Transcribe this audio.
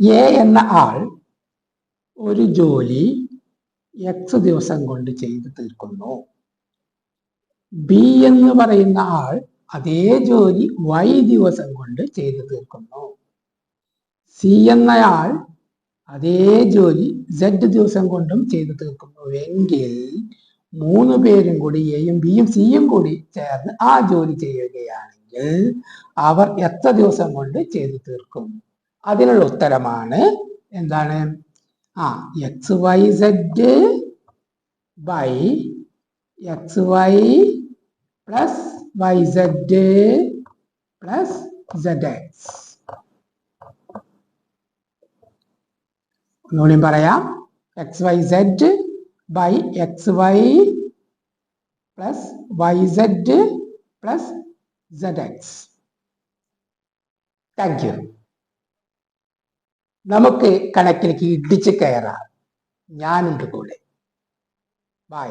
A എന്ന ആൾ ഒരു ജോലി എക്സ് ദിവസം കൊണ്ട് ചെയ്തു തീർക്കുന്നു. ബി എന്ന് പറയുന്ന ആൾ അതേ ജോലി വൈ ദിവസം കൊണ്ട് ചെയ്തു തീർക്കുന്നു. സി എന്നയാൾ അതേ ജോലി സെഡ് ദിവസം കൊണ്ടും ചെയ്തു തീർക്കുന്നു. എങ്കിൽ മൂന്ന് പേരും കൂടി എയും ബിയും സിയും കൂടി ചേർന്ന് ആ ജോലി ചെയ്യുകയാണെങ്കിൽ അവർ എത്ര ദിവസം കൊണ്ട് ചെയ്തു തീർക്കും? അതിനുള്ള ഉത്തരമാണ് എന്താണ്? ആ X Y Z by X Y plus Y Z plus Z X ഒന്നുകൂടി പറയാം. X Y Z by X Y plus Y Z plus Z X thank you നമുക്ക് കണക്കിലേക്ക് ഇടിച്ച് കയറാം. ഞാനുണ്ട് കൂടെ. ബൈ